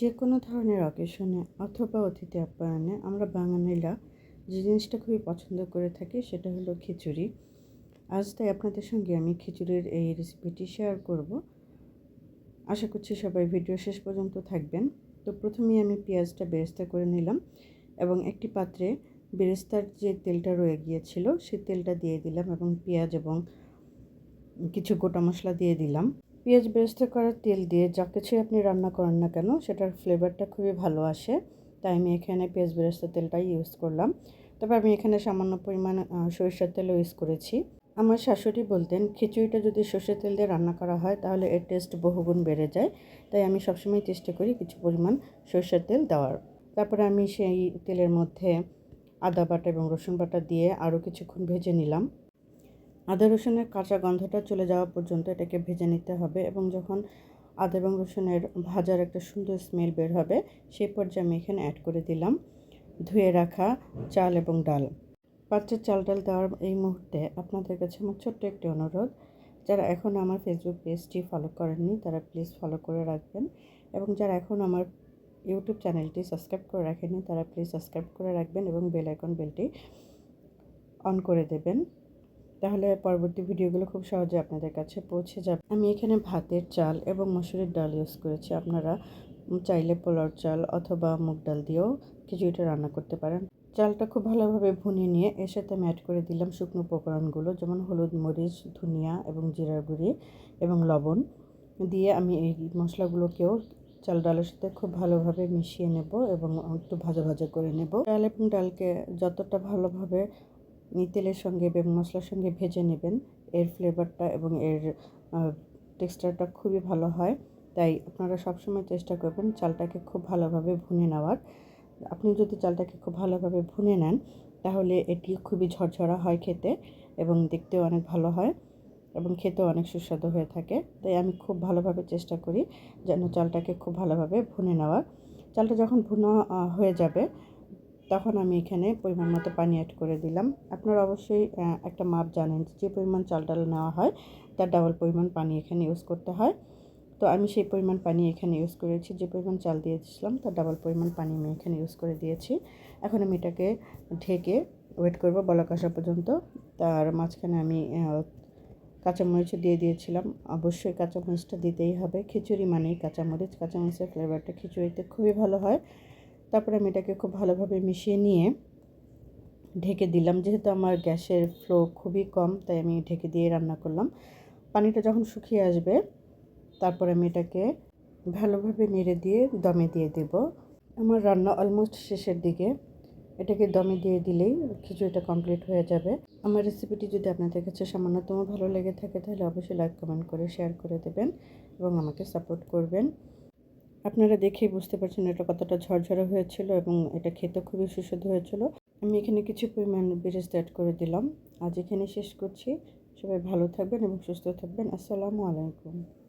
যে কোনো ধরনের অকেশনে অথবা অতিথি আপ্যায়নে আমরা বাঙালিরা যে জিনিসটা খুবই পছন্দ করে থাকি সেটা হলো খিচুড়ি। আজ তাই আপনাদের সঙ্গে আমি খিচুড়ির এই রেসিপিটি শেয়ার করব। আশা করছি সবাই ভিডিও শেষ পর্যন্ত থাকবেন। তো প্রথমেই আমি পেঁয়াজটা বেরেস্তা করে নিলাম এবং একটি পাত্রে বেরেস্তার যে তেলটা রয়ে গিয়েছিল, সেই তেলটা দিয়ে দিলাম এবং পেঁয়াজ এবং কিছু গোটা মশলা দিয়ে দিলাম। পেঁয়াজ বেরেস্তা করার তেল দিয়ে যা কিছুই আপনি রান্না করেন না কেন, সেটার ফ্লেভারটা খুবই ভালো আসে। তাই আমি এখানে পেঁয়াজ বেরেস্তা তেলটাই ইউজ করলাম। তবে আমি এখানে সামান্য পরিমাণ সরিষার তেলও ইউজ করেছি। আমার শাশুড়ি বলতেন, খিচুড়িটা যদি সর্ষের তেল দিয়ে রান্না করা হয়, তাহলে এর টেস্ট বহুগুণ বেড়ে যায়। তাই আমি সবসময় চেষ্টা করি কিছু পরিমাণ সরিষার তেল দেওয়ার। তারপরে আমি সেই তেলের মধ্যে আদা বাটা এবং রসুন বাটা দিয়ে আরও কিছুক্ষণ ভেজে নিলাম। আদা রসুনের কাঁচা গন্ধটা চলে যাওয়া পর্যন্ত এটাকে ভেজে নিতে হবে এবং যখন আদা এবং রসুনের ভাজার একটা সুন্দর স্মেল বের হবে, সেই পর্যায়ে আমি এখানে অ্যাড করে দিলাম ধুয়ে রাখা চাল এবং ডাল। পাত্রের চাল ডাল দেওয়ার এই মুহূর্তে আপনাদের কাছে আমার ছোট্ট একটি অনুরোধ, যারা এখন আমার ফেসবুক পেজটি ফলো করেননি, তারা প্লিজ ফলো করে রাখবেন এবং যারা এখন আমার ইউটিউব চ্যানেলটি সাবস্ক্রাইব করে রাখেনি তারা প্লিজ সাবস্ক্রাইব করে রাখবেন এবং বেল আইকন বেলটি অন করে দেবেন। তাহলে পরবর্তী ভিডিওগুলো খুব সহজে আপনাদের কাছে পৌঁছে যাবে। আমি এখানে ভাতের চাল এবং মসুরির ডাল ইউজ করেছি। আপনারা চাইলে পোলার চাল অথবা মুগ ডাল দিয়েও খিচুড়িটা রান্না করতে পারেন। চালটা খুব ভালোভাবে ভুনিয়ে নিয়ে এর সাথে আমি অ্যাড করে দিলাম শুকনো উপকরণগুলো, যেমন হলুদ মরিচ, ধনিয়া এবং জিরার গুঁড়ি এবং লবণ। দিয়ে আমি এই মশলাগুলোকেও চাল ডালের সাথে খুব ভালোভাবে মিশিয়ে নেব এবং একটু ভাজা ভাজা করে নেব। ডাল এবং ডালকে যতটা ভালোভাবে তেলের সঙ্গে এবং মশলার সঙ্গে ভেজে নেবেন। এর ফ্লেভারটা এবং এর টেক্সচারটা খুবই ভালো হয়। তাই আপনারা সবসময় চেষ্টা করবেন চালটাকে খুব ভালোভাবে ভুনে নেওয়ার। আপনি যদি চালটাকে খুব ভালোভাবে ভুনে নেন, তাহলে এটি খুবই ঝরঝরা হয় খেতে এবং দেখতেও অনেক ভালো হয় এবং খেতেও অনেক সুস্বাদু হয়ে থাকে। তাই আমি খুব ভালোভাবে চেষ্টা করি যেন চালটাকে খুব ভালোভাবে ভুনে নেওয়ার। চালটা যখন ভুনা হয়ে যাবে তখন আমি এখানে পরিমাণ মতো পানি অ্যাড করে দিলাম। আপনারা অবশ্যই একটা মাপ জানেন যে পরিমাণ চাল ডাল নেওয়া হয়, তার ডাবল পরিমাণ পানি এখানে ইউজ করতে হয়। তো আমি সেই পরিমাণ পানি এখানে ইউজ করেছি, যে পরিমাণ চাল দিয়েছিলাম, তার ডাবল পরিমাণ পানি আমি এখানে ইউজ করে দিয়েছি। এখন আমি এটাকে ঢেকে ওয়েট করব বলক আসা পর্যন্ত। তার মাঝখানে আমি কাঁচামরিচ দিয়ে দিয়েছিলাম। অবশ্যই কাঁচামরিচটা দিতেই হবে। খিচুড়ি মানেই কাঁচামরিচ। কাঁচামরিচের ফ্লেভারটা খিচুড়িতে খুবই ভালো হয়। তারপরে আমি এটাকে খুব ভালোভাবে মিশিয়ে নিয়ে ঢেকে দিলাম। যেহেতু আমার গ্যাসের ফ্লো খুবই কম, তাই আমি ঢেকে দিয়ে রান্না করলাম। পানিটা যখন শুকিয়ে আসবে, তারপর আমি এটাকে ভালোভাবে নেড়ে দিয়ে দমে দিয়ে দেব। আমার রান্না অলমোস্ট শেষের দিকে। এটাকে দমে দিয়ে দিলেই খিচুড়িটা কমপ্লিট হয়ে যাবে। আমার রেসিপিটি যদি আপনাদের কাছে সামান্যতম ভালো লেগে থাকে, তাহলে অবশ্যই লাইক কমেন্ট করে শেয়ার করে দেবেন এবং আমাকে সাপোর্ট করবেন। আপনারা দেখেই বুঝতে পারছেন এটা কতটা ঝরঝরে হয়েছিল এবং এটা খেতে খুবই সুস্বাদু হয়েছিল। আমি এখানে কিছু পরিমাণ বিরেজ অ্যাড করে দিলাম। আজ এখানে শেষ করছি। সবাই ভালো থাকবেন এবং সুস্থ থাকবেন। আসসালামু আলাইকুম।